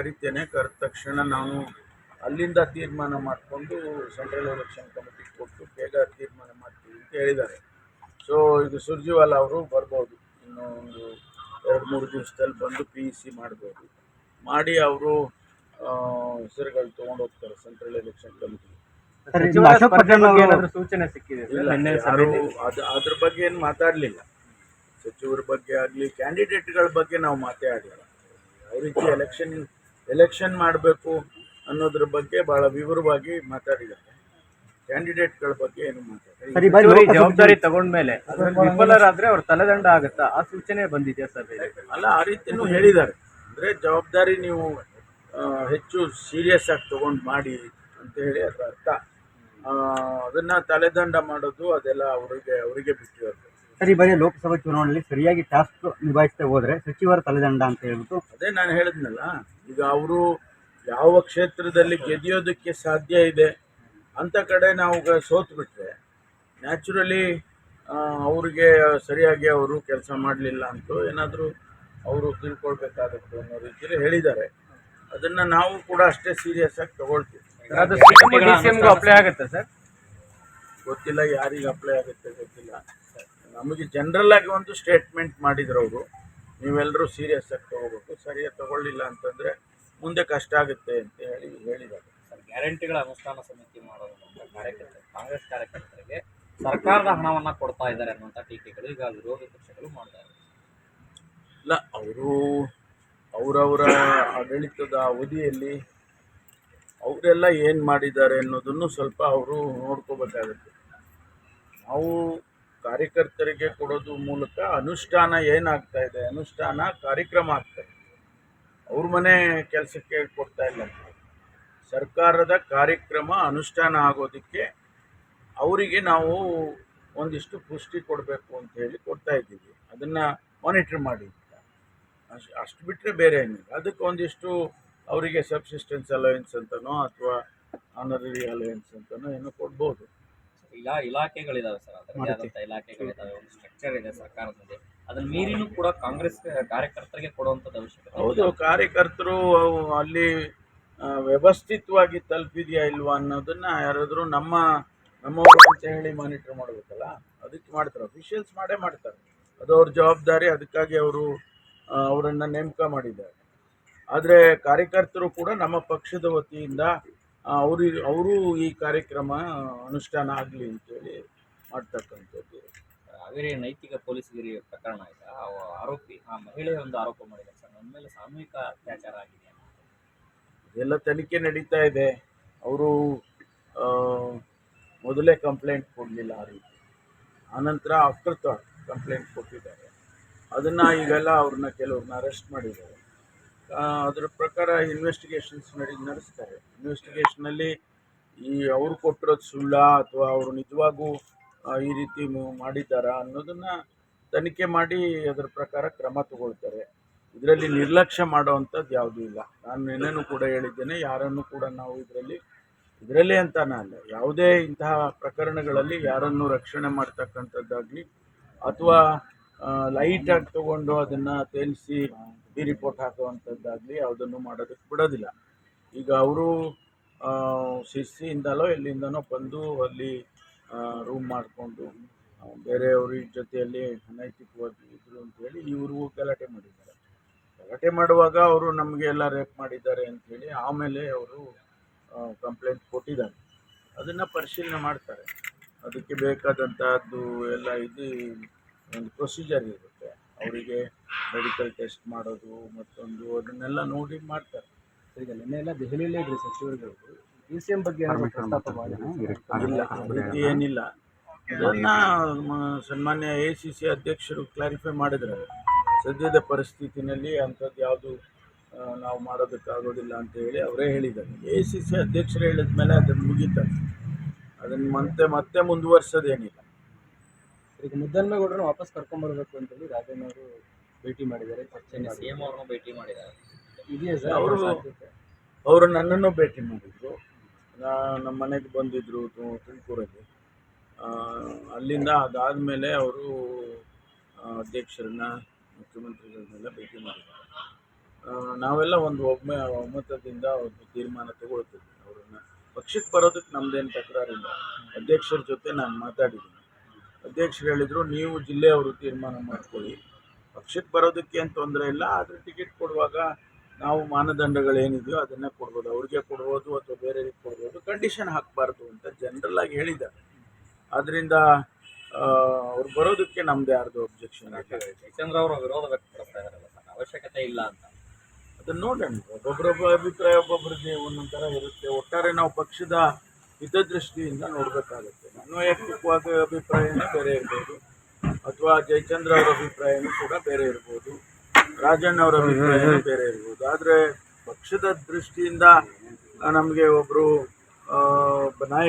ಕರಿತೇನೆ. ಕರೆದ ತಕ್ಷಣ ನಾವು ಅಲ್ಲಿಂದ ತೀರ್ಮಾನ ಮಾಡಿಕೊಂಡು ಸೆಂಟ್ರಲ್ ಎಲೆಕ್ಷನ್ ಕಮಿಟಿಗೆ ಕೊಟ್ಟು ಬೇಗ ತೀರ್ಮಾನ ಮಾಡ್ತೀವಿ ಅಂತ ಹೇಳಿದ್ದಾರೆ. ಸೊ ಇದು ಸುರ್ಜಿವಾಲ ಅವರು ಬರ್ಬೋದು. ಇನ್ನೂ ಒಂದು ಎರಡು ಮೂರು ದಿವಸದಲ್ಲಿ ಬಂದು ಪಿ ಯು ಸಿ ಮಾಡ್ಬೋದು. ಮಾಡಿ ಅವರು ಹೆಸರುಗಳು ತೊಗೊಂಡು ಹೋಗ್ತಾರೆ ಸೆಂಟ್ರಲ್ ಎಲೆಕ್ಷನ್ ಕಮಿಟಿ ಸೂಚನೆ ಸಿಕ್ಕಿದೆ ಅದು ಅದ್ರ ಬಗ್ಗೆ ಏನು ಮಾತಾಡಲಿಲ್ಲ. ಸಚಿವರ ಬಗ್ಗೆ ಆಗಲಿ ಕ್ಯಾಂಡಿಡೇಟ್ಗಳ ಬಗ್ಗೆ ನಾವು ಮಾತಾಡಿಲ್ಲ ಅವ್ರಿಗೆ ಎಲೆಕ್ಷನ್ ಎಲೆಕ್ಷನ್ ಮಾಡಬೇಕು ಅನ್ನೋದ್ರ ಬಗ್ಗೆ ಬಹಳ ವಿವರವಾಗಿ ಮಾತಾಡಿದ್ದಾರೆ. ಕ್ಯಾಂಡಿಡೇಟ್ಗಳ ಬಗ್ಗೆ ಏನು ಮಾತಾಡಿ ಜವಾಬ್ದಾರಿ ತಗೊಂಡ್ಮೇಲೆ ವಿಫಲರಾದ್ರೆ ಅವ್ರ ತಲೆದಂಡ ಆಗುತ್ತಾ? ಆ ಸೂಚನೆ ಬಂದಿದೆ ಸರ್ ಅಲ್ಲ ಆ ರೀತಿನೂ ಹೇಳಿದ್ದಾರೆ. ಅಂದರೆ ಜವಾಬ್ದಾರಿ ನೀವು ಹೆಚ್ಚು ಸೀರಿಯಸ್ ಆಗಿ ತಗೊಂಡು ಮಾಡಿ ಅಂತ ಹೇಳಿ ಅದರ ಅರ್ಥ. ಅದನ್ನ ತಲೆದಂಡ ಮಾಡೋದು ಅದೆಲ್ಲ ಅವರಿಗೆ ಅವರಿಗೆ ಬಿಟ್ಟಿರೋದು. ಸರಿ ಬರೀ ಬಾರಿ ಲೋಕಸಭಾ ಚುನಾವಣೆಯಲ್ಲಿ ಸರಿಯಾಗಿ ಟಾಸ್ಕ್ ನಿಭಾಯಿಸ್ತಾ ಹೋದ್ರೆ ಸಚಿವರ ತಲೆದಂಡ ಅಂತ ಹೇಳ್ಬಿಟ್ಟು ಅದೇ ನಾನು ಹೇಳಿದ್ನಲ್ಲ. ಈಗ ಅವರು ಯಾವ ಕ್ಷೇತ್ರದಲ್ಲಿ ಗೆದ್ಯೋದಕ್ಕೆ ಸಾಧ್ಯ ಇದೆ ಅಂಥ ಕಡೆ ನಾವು ಸೋತ್ಬಿಟ್ರೆ ಬಿಟ್ರೆ ನ್ಯಾಚುರಲಿ ಅವ್ರಿಗೆ ಸರಿಯಾಗಿ ಅವರು ಕೆಲಸ ಮಾಡಲಿಲ್ಲ ಅಂತ ಏನಾದರೂ ಅವರು ತಿಳ್ಕೊಳ್ಬೇಕಾಗತ್ತೆ ಅನ್ನೋ ರೀತಿಯಲ್ಲಿ ಹೇಳಿದ್ದಾರೆ. ಅದನ್ನು ನಾವು ಕೂಡ ಅಷ್ಟೇ ಸೀರಿಯಸ್ ಆಗಿ ತಗೊಳ್ತೀವಿ. ಗೊತ್ತಿಲ್ಲ ಯಾರಿಗೆ ಅಪ್ಲೈ ಆಗುತ್ತೆ ಗೊತ್ತಿಲ್ಲ. ನಮಗೆ ಜನರಲ್ ಆಗಿ ಒಂದು ಸ್ಟೇಟ್ಮೆಂಟ್ ಮಾಡಿದ್ರು ಅವರು. ನೀವೆಲ್ಲರೂ ಸೀರಿಯಸ್ ಆಗಿ ತೊಗೋಬೇಕು. ಸರಿಯಾಗಿ ತೊಗೊಳ್ಳಿಲ್ಲ ಅಂತಂದರೆ ಮುಂದೆ ಕಷ್ಟ ಆಗುತ್ತೆ ಅಂತ ಹೇಳಿ ಹೇಳಿದ್ದಾರೆ. ಸರ್ ಗ್ಯಾರಂಟಿಗಳ ಅನುಷ್ಠಾನ ಸಮಿತಿ ಮಾಡೋದು ಕಾರ್ಯಕರ್ತರು ಕಾಂಗ್ರೆಸ್ ಕಾರ್ಯಕರ್ತರಿಗೆ ಸರ್ಕಾರದ ಹಣವನ್ನು ಕೊಡ್ತಾ ಇದ್ದಾರೆ ಅನ್ನುವಂಥ ಟೀಕೆಗಳು ಈಗ ವಿರೋಧ ಪಕ್ಷಗಳು ಮಾಡ್ತಾರೆ ಇಲ್ಲ ಅವರು ಅವರವರ ಆಡಳಿತದ ಅವಧಿಯಲ್ಲಿ ಅವರೆಲ್ಲ ಏನು ಮಾಡಿದ್ದಾರೆ ಅನ್ನೋದನ್ನು ಸ್ವಲ್ಪ ಅವರು ನೋಡ್ಕೋಬೇಕಾಗುತ್ತೆ. ನಾವು ಕಾರ್ಯಕರ್ತರಿಗೆ ಕೊಡೋದು ಮೂಲಕ ಅನುಷ್ಠಾನ ಏನಾಗ್ತಾ ಇದೆ? ಅನುಷ್ಠಾನ ಕಾರ್ಯಕ್ರಮ ಆಗ್ತಾ ಇದೆ. ಅವ್ರ ಮನೆ ಕೆಲಸಕ್ಕೆ ಕೊಡ್ತಾ ಇಲ್ಲ. ಸರ್ಕಾರದ ಕಾರ್ಯಕ್ರಮ ಅನುಷ್ಠಾನ ಆಗೋದಕ್ಕೆ ಅವರಿಗೆ ನಾವು ಒಂದಿಷ್ಟು ಪುಷ್ಟಿ ಕೊಡಬೇಕು ಅಂತ ಹೇಳಿ ಕೊಡ್ತಾ ಇದ್ದೀವಿ. ಅದನ್ನು ಮಾನಿಟ್ರ್ ಮಾಡಿ. ಅಷ್ಟು ಅಷ್ಟು ಬಿಟ್ಟರೆ ಬೇರೆ ಏನಿಲ್ಲ. ಅದಕ್ಕೆ ಒಂದಿಷ್ಟು ಅವರಿಗೆ ಸಬ್ಸಿಸ್ಟೆನ್ಸ್ ಅಲವೆನ್ಸ್ ಅಂತನೋ ಅಥವಾ ಆನರರಿ ಅಲವೆನ್ಸ್ ಅಂತನೋ ಏನೋ ಕೊಡ್ಬೋದು. ಇಲ್ಲ ಇಲಾಖೆಗಳಿದಾವೆ ಸರ್ ಅದರಂತ ಆದಂಥ ಇಲಾಖೆಗಳಿದಾವೆ ಒಂದು ಸ್ಟ್ರಕ್ಚರ್ ಇದೆ ಸರ್ಕಾರದಲ್ಲಿ ಅದನ್ನ ಮೀರಿನೂ ಕೂಡ ಕಾಂಗ್ರೆಸ್ ಕಾರ್ಯಕರ್ತರಿಗೆ ಕೊಡುವಂಥದ್ದು ಅವಶ್ಯಕತೆ ಹೌದು ಕಾರ್ಯಕರ್ತರು ಅವು ಅಲ್ಲಿ ವ್ಯವಸ್ಥಿತವಾಗಿ ತಲುಪಿದೆಯಾ ಇಲ್ವಾ ಅನ್ನೋದನ್ನ ಯಾರಾದರೂ ನಮ್ಮ ನಮ್ಮ ಅಂತ ಹೇಳಿ ಮಾನಿಟರ್ ಮಾಡಬೇಕಲ್ಲ ಅದಕ್ಕೆ ಮಾಡ್ತಾರೆ. ಅಫಿಷಿಯಲ್ಸ್ ಮಾಡೇ ಮಾಡ್ತಾರೆ. ಅದು ಅವ್ರ ಜವಾಬ್ದಾರಿ ಅದಕ್ಕಾಗಿ ಅವರು ಅವರನ್ನು ನೇಮಕ ಮಾಡಿದ್ದಾರೆ. ಆದರೆ ಕಾರ್ಯಕರ್ತರು ಕೂಡ ನಮ್ಮ ಪಕ್ಷದ ವತಿಯಿಂದ ಅವ್ರಿಗೆ ಅವರು ಈ ಕಾರ್ಯಕ್ರಮ ಅನುಷ್ಠಾನ ಆಗಲಿ ಅಂತೇಳಿ ಮಾಡ್ತಕ್ಕಂಥದ್ದು. ಹಾವೇರಿ ನೈತಿಕ ಪೊಲೀಸ್ಗಿರಿ ಪ್ರಕರಣ ಇದೆ ಆ ಆರೋಪಿ ಆ ಮಹಿಳೆ ಒಂದು ಆರೋಪ ಮಾಡಿದ್ದಾರೆ ಸರ್. ನನ್ನ ಮೇಲೆ ಸಾಮೂಹಿಕ ಅತ್ಯಾಚಾರ ಆಗಿದೆ. ಇದೆಲ್ಲ ತನಿಖೆ ನಡೀತಾ ಇದೆ. ಅವರು ಮೊದಲೇ ಕಂಪ್ಲೇಂಟ್ ಕೊಡಲಿಲ್ಲ ಆ ರೀತಿ. ಆನಂತರ ಆಫ್ಟರ್ ಥಾಟ್ ಕಂಪ್ಲೇಂಟ್ ಕೊಟ್ಟಿದ್ದಾರೆ. ಅದನ್ನು ಈಗೆಲ್ಲ ಅವ್ರನ್ನ ಕೆಲವ್ರನ್ನ ಅರೆಸ್ಟ್ ಮಾಡಿದ್ದಾರೆ. ಅದರ ಪ್ರಕಾರ ಇನ್ವೆಸ್ಟಿಗೇಷನ್ಸ್ ನಡಿ, ನಡೆಸ್ತಾರೆ. ಇನ್ವೆಸ್ಟಿಗೇಷನಲ್ಲಿ ಈ ಅವರು ಕೊಟ್ಟಿರೋದು ಸುಳ್ಳ ಅಥವಾ ಅವರು ನಿಜವಾಗೂ ಈ ರೀತಿ ಮಾಡಿದ್ದಾರಾ ಅನ್ನೋದನ್ನು ತನಿಖೆ ಮಾಡಿ ಅದರ ಪ್ರಕಾರ ಕ್ರಮ ತಗೊಳ್ತಾರೆ. ಇದರಲ್ಲಿ ನಿರ್ಲಕ್ಷ್ಯ ಮಾಡೋವಂಥದ್ದು ಯಾವುದೂ ಇಲ್ಲ. ನಾನು ನಿನ್ನೆನೂ ಕೂಡ ಹೇಳಿದ್ದೇನೆ, ಯಾರನ್ನು ಕೂಡ ನಾವು ಇದರಲ್ಲಿ, ಇದರಲ್ಲೇ ಅಂತಾನೆ ಅಲ್ಲ, ಯಾವುದೇ ಇಂತಹ ಪ್ರಕರಣಗಳಲ್ಲಿ ಯಾರನ್ನು ರಕ್ಷಣೆ ಮಾಡ್ತಕ್ಕಂಥದ್ದಾಗಲಿ ಅಥವಾ ಲೈಟಾಗಿ ತಗೊಂಡು ಅದನ್ನು ತೇಲಿಸಿ ಡಿ ರಿಪೋರ್ಟ್ ಹಾಕುವಂಥದ್ದಾಗಲಿ ಯಾವುದನ್ನು ಮಾಡೋದಕ್ಕೆ ಬಿಡೋದಿಲ್ಲ. ಈಗ ಅವರು ಶಿರ್ಸಿಯಿಂದಲೋ ಎಲ್ಲಿಂದನೋ ಬಂದು ಅಲ್ಲಿ ರೂಮ್ ಮಾಡಿಕೊಂಡು ಬೇರೆಯವ್ರ ಜೊತೆಯಲ್ಲಿ ಅನೈತಿಕವಾಗಿ ಇದ್ರು ಅಂತೇಳಿ ಇವ್ರಿಗೂ ಗಲಾಟೆ ಮಾಡಿದ್ದಾರೆ. ಗಲಾಟೆ ಮಾಡುವಾಗ ಅವರು ನಮಗೆ ಎಲ್ಲ ರೇಪ್ ಮಾಡಿದ್ದಾರೆ ಅಂಥೇಳಿ ಆಮೇಲೆ ಅವರು ಕಂಪ್ಲೇಂಟ್ ಕೊಟ್ಟಿದ್ದಾರೆ. ಅದನ್ನು ಪರಿಶೀಲನೆ ಮಾಡ್ತಾರೆ. ಅದಕ್ಕೆ ಬೇಕಾದಂತಹದ್ದು ಎಲ್ಲ ಇದು, ಒಂದು ಪ್ರೊಸೀಜರ್ ಇರುತ್ತೆ. ಅವರಿಗೆ ಮೆಡಿಕಲ್ ಟೆಸ್ಟ್ ಮಾಡೋದು ಮತ್ತೊಂದು ಅದನ್ನೆಲ್ಲ ನೋಡಿ ಮಾಡ್ತಾರೆ. ಈಗ ನಿನ್ನೆ ಎಲ್ಲ ದೆಹಲಿಯಲ್ಲೇ ಇದ್ರಿ ಸಚಿವರುಗಳು ಡಿಸಿಎಂ ಬಗ್ಗೆ ಏನಾದ್ರು ಪ್ರಸ್ತಾಪ ಮಾಡಿದ್ರು? ಇಲ್ಲ ಏನಿಲ್ಲ. ಇದನ್ನ ಸನ್ಮಾನ್ಯ ಎ ಸಿ ಸಿ ಅಧ್ಯಕ್ಷರು ಕ್ಲಾರಿಫೈ ಮಾಡಿದ್ದಾರೆ. ಸದ್ಯದ ಪರಿಸ್ಥಿತಿನಲ್ಲಿ ಅಂಥದ್ದು ಯಾವುದು ನಾವು ಮಾಡೋದಕ್ಕಾಗೋದಿಲ್ಲ ಅಂತ ಹೇಳಿ ಅವರೇ ಹೇಳಿದ್ದಾರೆ. ಎ ಸಿ ಸಿ ಅಧ್ಯಕ್ಷರು ಹೇಳಿದ ಮೇಲೆ ಅದನ್ನು ಮುಗೀತಾರೆ ಅದನ್ನು ಮತ್ತೆ ಮತ್ತೆ ಮುಂದುವರ್ಸೋದೇನಿಲ್ಲ. ಈಗ ಮುದ್ದನ್ಮೇಗೌಡರನ್ನ ವಾಪಸ್ ಕರ್ಕೊಂಡ್ಬರ್ಬೇಕು ಅಂತೇಳಿ ರಾಜಣ್ಣ ಅವರು ಭೇಟಿ ಮಾಡಿದ್ದಾರೆ ಚರ್ಚೆ. ಸಿಎಂ ಅವ್ರನ್ನೂ ಭೇಟಿ ಮಾಡಿದ್ದಾರೆ. ಇದೆಯಾ ಸರ್? ಅವರು- ಸಾಧ್ಯತೆ? ಅವರು ನನ್ನನ್ನು ಭೇಟಿ ಮಾಡಿದರು. ನಮ್ಮ ಮನೆಗೆ ಬಂದಿದ್ದರು ತುಮಕೂರಲ್ಲಿ. ಅಲ್ಲಿಂದ ಅದಾದಮೇಲೆ ಅವರು ಅಧ್ಯಕ್ಷರನ್ನ ಮುಖ್ಯಮಂತ್ರಿಗಳನ್ನೆಲ್ಲ ಭೇಟಿ ಮಾಡಿದ್ದಾರೆ. ನಾವೆಲ್ಲ ಒಂದು ಒಮ್ಮೆ ಒಮ್ಮತದಿಂದ ಒಂದು ತೀರ್ಮಾನ ತಗೊಳ್ತೀವಿ ಅವರನ್ನು ಪಕ್ಷಕ್ಕೆ ಬರೋದಕ್ಕೆ ನಮ್ದೇನು ತಕರಾರಿಲ್ಲ. ಅಧ್ಯಕ್ಷರ ಜೊತೆ ನಾನು ಮಾತಾಡಿದ್ದೀನಿ. ಅಧ್ಯಕ್ಷರು ಹೇಳಿದರು ನೀವು ಜಿಲ್ಲೆಯವರು ತೀರ್ಮಾನ ಮಾಡ್ಕೊಳ್ಳಿ. ಪಕ್ಷಕ್ಕೆ ಬರೋದಕ್ಕೆ ಏನು ತೊಂದರೆ ಇಲ್ಲ ಆದರೆ ಟಿಕೆಟ್ ಕೊಡುವಾಗ ನಾವು ಮಾನದಂಡಗಳೇನಿದೆಯೋ ಅದನ್ನೇ ಕೊಡ್ಬೋದು. ಅವ್ರಿಗೆ ಕೊಡ್ಬೋದು ಅಥವಾ ಬೇರೆಯವ್ರಿಗೆ ಕೊಡ್ಬೋದು ಕಂಡೀಷನ್ ಹಾಕಬಾರ್ದು ಅಂತ ಜನರಲ್ ಆಗಿ ಹೇಳಿದ್ದಾರೆ. ಆದ್ದರಿಂದ ಅವ್ರು ಬರೋದಕ್ಕೆ ನಮ್ದು ಯಾರ್ದು ಅಬ್ಜೆಕ್ಷನ್ ಜಯಚಂದ್ರ ಅವರು ವಿರೋಧ ವ್ಯಕ್ತಪಡಿಸ್ತಾ ಇದಾರಲ್ಲ ಸರ್ ಅವಶ್ಯಕತೆ ಇಲ್ಲ ಅಂತ. ಅದನ್ನ ನೋಡೋಣ. ಒಬ್ಬೊಬ್ಬರೊಬ್ಬ ಅಭಿಪ್ರಾಯ ಒಬ್ಬೊಬ್ಬರಿಗೆ ಒಂದೊಂದು ಥರ ಇರುತ್ತೆ. ಒಟ್ಟಾರೆ ನಾವು ಪಕ್ಷದ ಹಿತದೃಷ್ಟಿಯಿಂದ ನೋಡಬೇಕಾಗುತ್ತೆ. ನನ್ನ ವೈಯಕ್ತಿಕವಾದ ಅಭಿಪ್ರಾಯನೇ ಬೇರೆ ಇರ್ಬೋದು. ಅಥವಾ ಜಯಚಂದ್ರ ಅವರ ಅಭಿಪ್ರಾಯನೂ ಕೂಡ ಬೇರೆ ಇರ್ಬೋದು. ರಾಜಣ್ಣ ಅವರ ಅಭಿಪ್ರಾಯನೂ ಬೇರೆ ಇರ್ಬೋದು. ಆದರೆ ಪಕ್ಷದ ದೃಷ್ಟಿಯಿಂದ ನಮಗೆ ಒಬ್ಬರು ನಾಯಕ